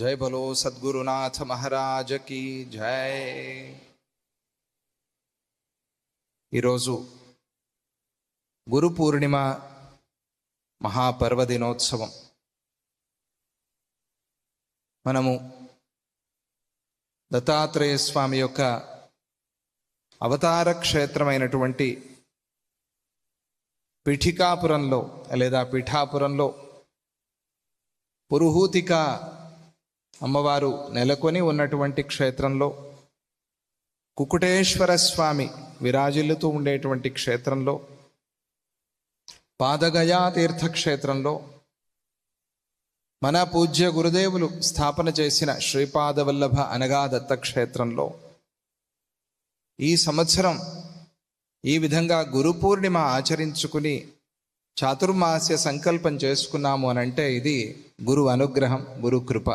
జై బలో సద్గురునాథ మహారాజకి జై. ఈరోజు గురు పూర్ణిమ మహాపర్వదినోత్సవం. మనము దత్తాత్రేయ స్వామి యొక్క అవతార క్షేత్రమైనటువంటి పిఠికాపురంలో లేదా పిఠాపురంలో పురుహూతిక అమ్మవారు నెలకొని ఉన్నటువంటి క్షేత్రంలో కుకుటేశ్వర స్వామి విరాజిల్లుతూ ఉండేటువంటి క్షేత్రంలో పాదగయా తీర్థక్షేత్రంలో మన పూజ్య గురుదేవులు స్థాపన చేసిన శ్రీపాదవల్లభ అనగా దత్తక్షేత్రంలో ఈ సంవత్సరం ఈ విధంగా గురు పూర్ణిమ ఆచరించుకుని చాతుర్మాస్య సంకల్పం చేసుకున్నాము అని అంటే ఇది గురు అనుగ్రహం గురు కృప.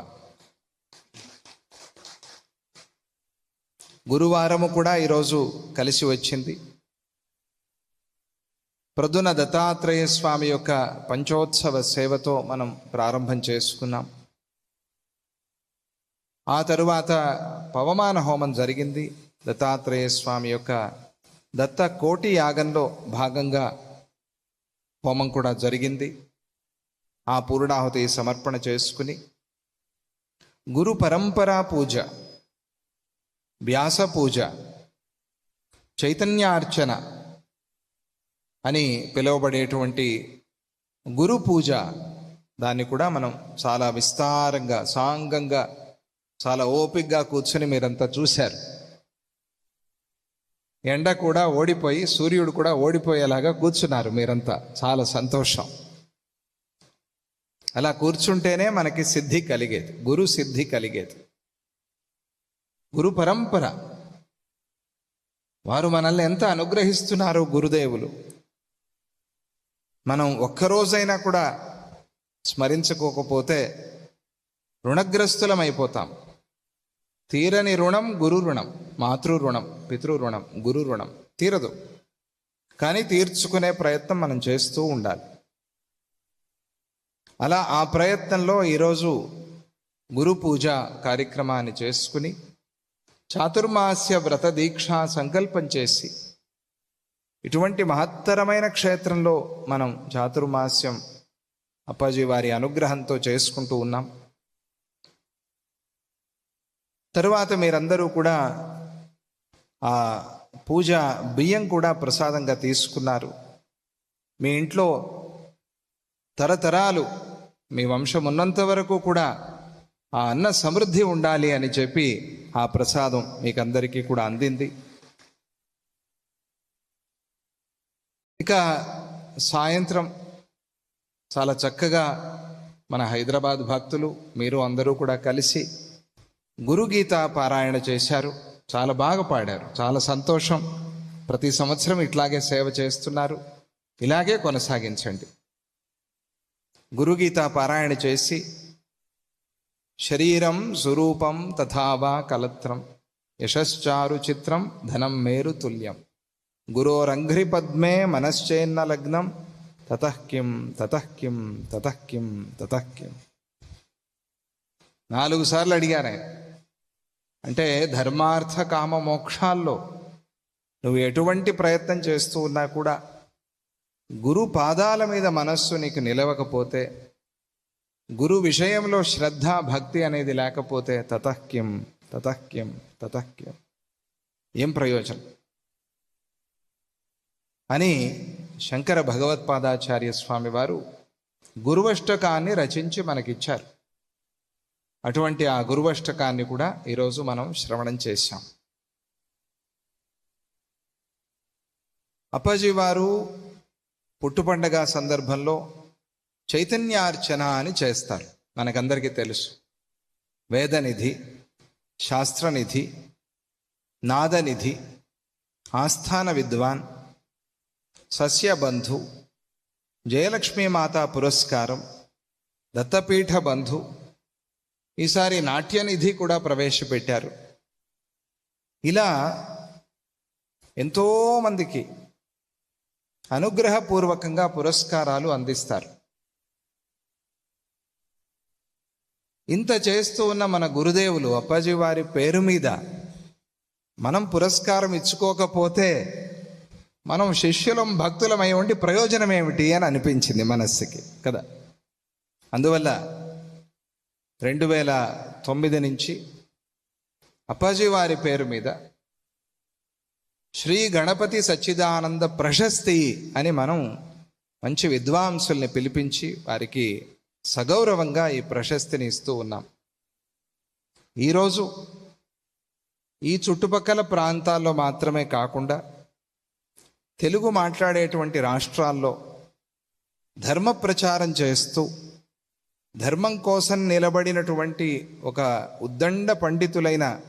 గురువారము కూడా ఈరోజు కలిసి వచ్చింది. ప్రొద్దున దత్తాత్రేయ స్వామి యొక్క పంచోత్సవ సేవతో మనం ప్రారంభం చేసుకున్నాం. ఆ తరువాత పవమాన హోమం జరిగింది. దత్తాత్రేయ స్వామి యొక్క దత్త కోటి యాగంలో భాగంగా హోమం కూడా జరిగింది. ఆ పూర్ణాహుతి సమర్పణ చేసుకుని గురు పరంపరా పూజ వ్యాస పూజ చైతన్యార్చన అని పిలువబడేటువంటి గురు పూజ దాన్ని కూడా మనం చాలా విస్తారంగా సాంగంగా చాలా ఓపికగా కూర్చొని మీరంతా చూశారు. ఎండ కూడా ఓడిపోయి సూర్యుడు కూడా ఓడిపోయేలాగా కూర్చున్నారు మీరంతా. చాలా సంతోషం. అలా కూర్చుంటేనే మనకి సిద్ధి కలిగేది గురు సిద్ధి కలిగేది. గురు పరంపర. వారు మనల్ని ఎంత అనుగ్రహిస్తున్నారో గురుదేవులు. మనం ఒక్కరోజైనా కూడా స్మరించుకోకపోతే రుణగ్రస్తులం అయిపోతాం తీరని రుణం గురు రుణం మాతృ రుణం పితృ రుణం గురు రుణం తీరదు. కానీ తీర్చుకునే ప్రయత్నం మనం చేస్తూ ఉండాలి. అలా ఆ ప్రయత్నంలో ఈరోజు గురు పూజ కార్యక్రమాన్ని చేసుకుని చాతుర్మాస్య వ్రత దీక్ష సంకల్పం చేసి ఇటువంటి మహత్తరమైన క్షేత్రంలో మనం చాతుర్మాస్యం అప్పాజీ వారి అనుగ్రహంతో చేసుకుంటూ ఉన్నాం. తరువాత మీరందరూ కూడా ఆ పూజ బియ్యం కూడా ప్రసాదంగా తీసుకున్నారు. మీ ఇంట్లో తరతరాలు మీ వంశం ఉన్నంత వరకు కూడా ఆ అన్న సమృద్ధి ఉండాలి అని చెప్పి ఆ ప్రసాదం మీకు అందరికీ కూడా అందింది. ఇక సాయంత్రం చాలా చక్కగా మన హైదరాబాద్ భక్తులు మీరు అందరూ కూడా కలిసి గురుగీత పారాయణ చేశారు. చాలా బాగా పాడారు. చాలా సంతోషం. ప్రతి సంవత్సరం ఇట్లాగే సేవ చేస్తున్నారు. ఇలాగే కొనసాగించండి. గురుగీత పారాయణ చేసి శరీరం స్వరూపం తథావా కలత్రం. యశశ్చారు చిత్రం ధనం మేరు తుల్యం. గురోరంఘ్రి పద్మే మనశ్చేన్న లగ్నం. తతఃకిం తతఃకిం తతఃకిం తతఃకిం నాలుగు సార్లు అడిగాను. ఆయన అంటే ధర్మార్థ కామ మోక్షాల్లో నువ్వు ఎటువంటి ప్రయత్నం చేస్తూ ఉన్నా కూడా గురు పాదాల మీద మనస్సు నీకు నిలవకపోతే గురు విషయంలో శ్రద్ధ భక్తి అనేది లేకపోతే తతహ్యం తతహ్యం తతహ్యం. ఏం ప్రయోజనం? అని శంకర భగవత్పాదాచార్య స్వామి వారు గురువష్టకాన్ని రచించి మనకిచ్చారు. అటువంటి ఆ గురువష్టకాన్ని కూడా ఈరోజు మనం శ్రవణం చేశాం. అప్పాజీ వారు పుట్టుపండగ సందర్భంలో చైతన్యార్చన అని చేస్తారు. మనకందరికీ తెలుసు. వేదనిధి శాస్త్రనిధి నాదనిధి ఆస్థాన విద్వాన్ సస్యబంధు జయలక్ష్మీ మాతా పురస్కారం దత్తపీఠ బంధు ఈసారి నాట్యనిధి కూడా ప్రవేశపెట్టారు. ఇలా ఎంతోమందికి అనుగ్రహపూర్వకంగా పురస్కారాలు అందిస్తారు. ఇంత చేస్తూ ఉన్న మన గురుదేవులు అప్పాజీ వారి పేరు మీద మనం పురస్కారం ఇచ్చుకోకపోతే మనం శిష్యులం భక్తులమై ఉండి ప్రయోజనం ఏమిటి అని అనిపించింది మనస్సుకి కదా? అందువల్ల రెండు వేల తొమ్మిది నుంచి అప్పాజీ వారి పేరు మీద శ్రీ గణపతి సచ్చిదానంద ప్రశస్తి అని మనం మంచి విద్వాంసుల్ని పిలిపించి వారికి సగౌరవంగా ఈ ప్రశస్తిని ఇస్తూ ఉన్నాం. ఈరోజు ఈ చుట్టుపక్కల ప్రాంతాల్లో మాత్రమే కాకుండా తెలుగు మాట్లాడేటువంటి రాష్ట్రాల్లో ధర్మ ప్రచారం చేస్తూ ధర్మం కోసం నిలబడినటువంటి ఒక ఉద్దండ పండితులైన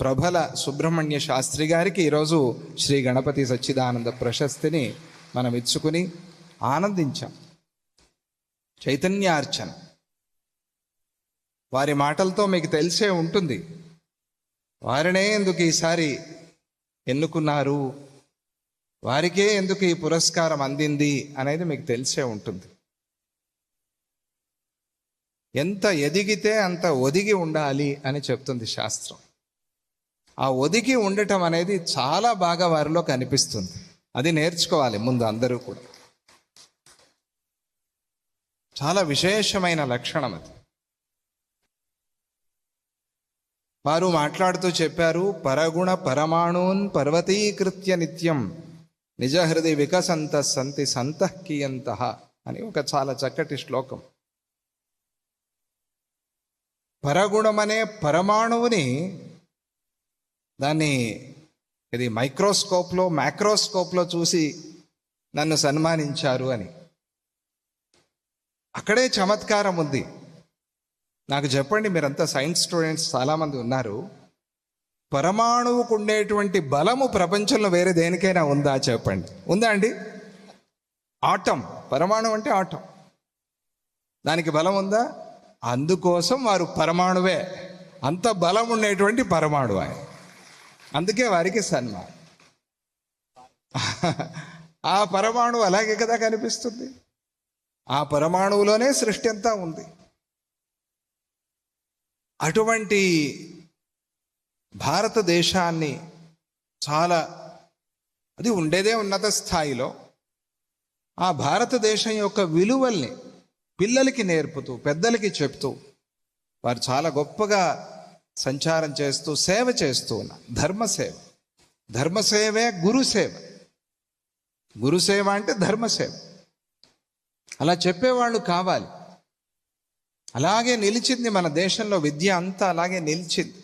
ప్రభల సుబ్రహ్మణ్య శాస్త్రి గారికి ఈరోజు శ్రీ గణపతి సచ్చిదానంద ప్రశస్తిని మనం ఇచ్చుకుని ఆనందించాం. చైతన్యార్చన. వారి మాటలతో మీకు తెలిసే ఉంటుంది. వారినే ఎందుకు ఈసారి ఎన్నుకున్నారు? వారికే ఎందుకు ఈ పురస్కారం అందింది అనేది మీకు తెలిసే ఉంటుంది. ఎంత ఎదిగితే అంత ఒదిగి ఉండాలి అని చెప్తుంది శాస్త్రం. ఆ ఒదిగి ఉండటం అనేది చాలా బాగా వారిలో కనిపిస్తుంది. అది నేర్చుకోవాలి ముందు అందరూ కూడా. చాలా విశేషమైన లక్షణం అది. వారు మాట్లాడుతూ చెప్పారు పరగుణ పరమాణూన్ పర్వతీకృత్య నిత్యం నిజ హృదయ వికసంత సంతి సంతఃకీయంత అని ఒక చాలా చక్కటి శ్లోకం. పరగుణమనే పరమాణువుని దాన్ని ఇది మైక్రోస్కోప్లో మ్యాక్రోస్కోప్లో చూసి నన్ను సన్మానించారు అని. అక్కడే చమత్కారం ఉంది. నాకు చెప్పండి మీరంతా సైన్స్ స్టూడెంట్స్ చాలామంది ఉన్నారు. పరమాణువుకు ఉండేటువంటి బలము ప్రపంచంలో వేరే దేనికైనా ఉందా చెప్పండి. ఉందా అండి? ఆటం పరమాణు అంటే ఆటం. దానికి బలం ఉందా? అందుకోసం వారు పరమాణువే. అంత బలం ఉండేటువంటి పరమాణు ఆయన. అందుకే వారికి సన్మానం. ఆ పరమాణు అలాగే కదా కనిపిస్తుంది. ఆ పరమాణువులోనే సృష్టి అంతా ఉంది. అటువంటి భారతదేశాన్ని చాలా అది ఉండేదే ఉన్నత స్థాయిలో ఆ భారతదేశం యొక్క విలువల్ని పిల్లలకి నేర్పుతూ పెద్దలకి చెప్తూ వారు చాలా గొప్పగా సంచారం చేస్తూ సేవ చేస్తూ ఉన్నారు. ధర్మసేవ ధర్మసేవే గురుసేవ గురుసేవ అంటే ధర్మసేవ అలా చెప్పేవాళ్ళు కావాలి. అలాగే నిలిచింది మన దేశంలో విద్య అంతా అలాగే నిలిచింది.